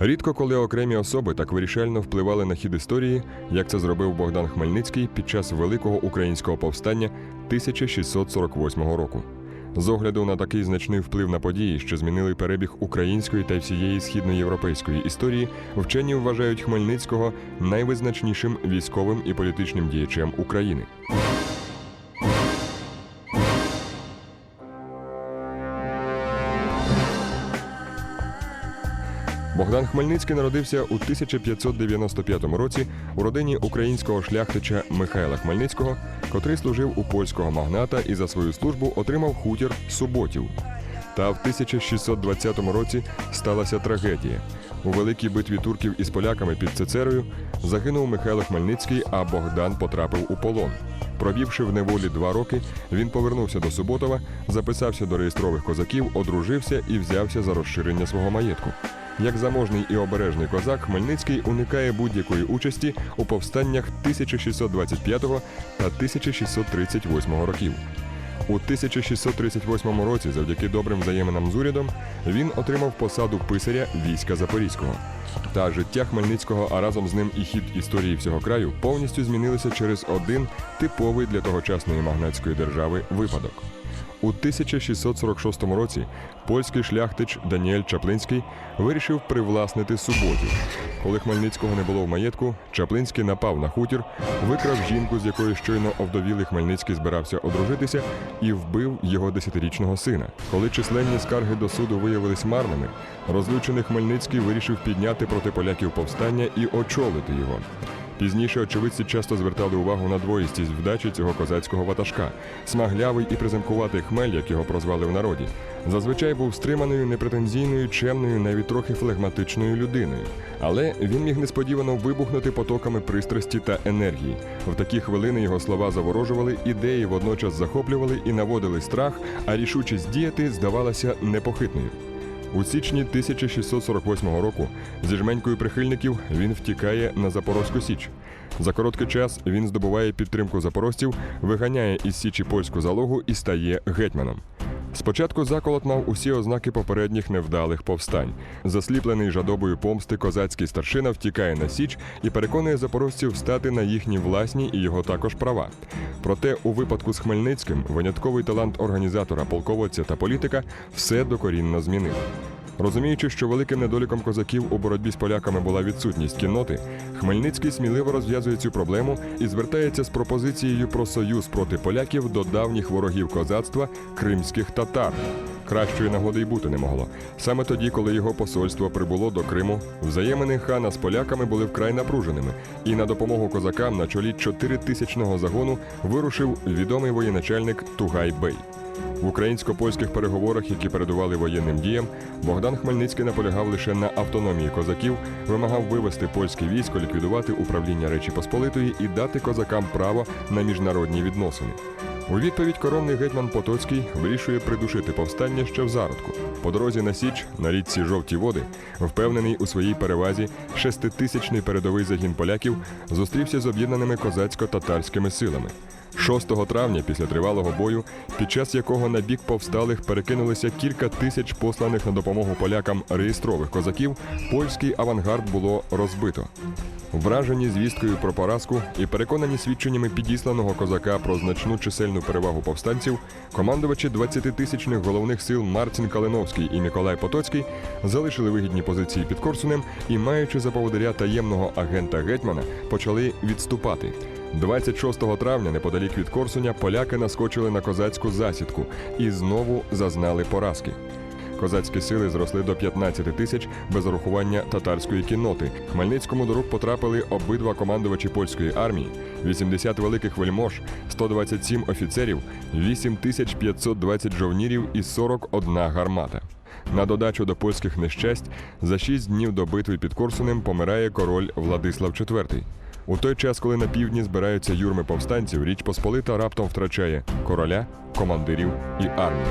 Рідко коли окремі особи так вирішально впливали на хід історії, як це зробив Богдан Хмельницький під час Великого українського повстання 1648 року. З огляду на такий значний вплив на події, що змінили перебіг української та всієї східноєвропейської історії, вчені вважають Хмельницького найвизначнішим військовим і політичним діячем України. Богдан Хмельницький народився у 1595 році у родині українського шляхтича Михайла Хмельницького, котрий служив у польського магната і за свою службу отримав хутір Суботів. Та в 1620 році сталася трагедія. У великій битві турків із поляками під Цицерою загинув Михайло Хмельницький, а Богдан потрапив у полон. Провівши в неволі два роки, він повернувся до Суботова, записався до реєстрових козаків, одружився і взявся за розширення свого маєтку. Як заможний і обережний козак, Хмельницький уникає будь-якої участі у повстаннях 1625 та 1638 років. У 1638 році, завдяки добрим взаєминам з урядом, він отримав посаду писаря війська Запорізького. Та життя Хмельницького, а разом з ним і хід історії всього краю повністю змінилися через один типовий для тогочасної магнатської держави випадок. У 1646 році польський шляхтич Даніель Чаплинський вирішив привласнити суботів. Коли Хмельницького не було в маєтку, Чаплинський напав на хутір, викрав жінку, з якою щойно овдовілий Хмельницький збирався одружитися, і вбив його десятирічного сина. Коли численні скарги до суду виявились марними, розлючений Хмельницький вирішив підняти проти поляків повстання і очолити його. Пізніше очевидці часто звертали увагу на двоїстість вдачі цього козацького ватажка. Смаглявий і приземкуватий хмель, як його прозвали в народі, зазвичай був стриманою, непретензійною, чемною, навіть трохи флегматичною людиною. Але він міг несподівано вибухнути потоками пристрасті та енергії. В такі хвилини його слова заворожували, ідеї водночас захоплювали і наводили страх, а рішучість діяти здавалася непохитною. У січні 1648 року зі жменькою прихильників він втікає на Запорозьку Січ. За короткий час він здобуває підтримку запорожців, виганяє із Січі польську залогу і стає гетьманом. Спочатку заколот мав усі ознаки попередніх невдалих повстань. Засліплений жадобою помсти козацький старшина втікає на Січ і переконує запорожців стати на їхні власні і його також права. Проте у випадку з Хмельницьким винятковий талант організатора, полководця та політика все докорінно змінив. Розуміючи, що великим недоліком козаків у боротьбі з поляками була відсутність кінноти, Хмельницький сміливо розв'язує цю проблему і звертається з пропозицією про союз проти поляків до давніх ворогів козацтва кримських татар. Кращої нагоди й бути не могло. Саме тоді, коли його посольство прибуло до Криму, взаємини хана з поляками були вкрай напруженими, і на допомогу козакам на чолі чотиритисячного загону вирушив відомий воєначальник Тугай Бей. В українсько-польських переговорах, які передували воєнним діям, Богдан Хмельницький наполягав лише на автономії козаків, вимагав вивести польське військо, ліквідувати управління Речі Посполитої і дати козакам право на міжнародні відносини. У відповідь коронний гетьман Потоцький вирішує придушити повстання ще в зародку. По дорозі на Січ на річці Жовті води, впевнений у своїй перевазі, шеститисячний передовий загін поляків зустрівся з об'єднаними козацько-татарськими силами. 6 травня, після тривалого бою, під час якого на бік повсталих перекинулися кілька тисяч посланих на допомогу полякам реєстрових козаків, польський авангард було розбито. Вражені звісткою про поразку і переконані свідченнями підісланого козака про значну чисельну перевагу повстанців, командувачі 20-тисячних головних сил Марцин Калиновський і Миколай Потоцький залишили вигідні позиції під Корсунем і, маючи за поводиря таємного агента гетьмана, почали відступати. 26 травня, неподалік від Корсуня, поляки наскочили на козацьку засідку і знову зазнали поразки. Козацькі сили зросли до 15 тисяч без урахування татарської кінноти. Хмельницькому до рук потрапили обидва командувачі польської армії, 80 великих вельмож, 127 офіцерів, 8520 жовнірів і 41 гармата. На додачу до польських нещасть за 6 днів до битви під Корсунем помирає король Владислав IV. У той час, коли на півдні збираються юрми повстанців, Річ Посполита раптом втрачає короля, командирів і армію.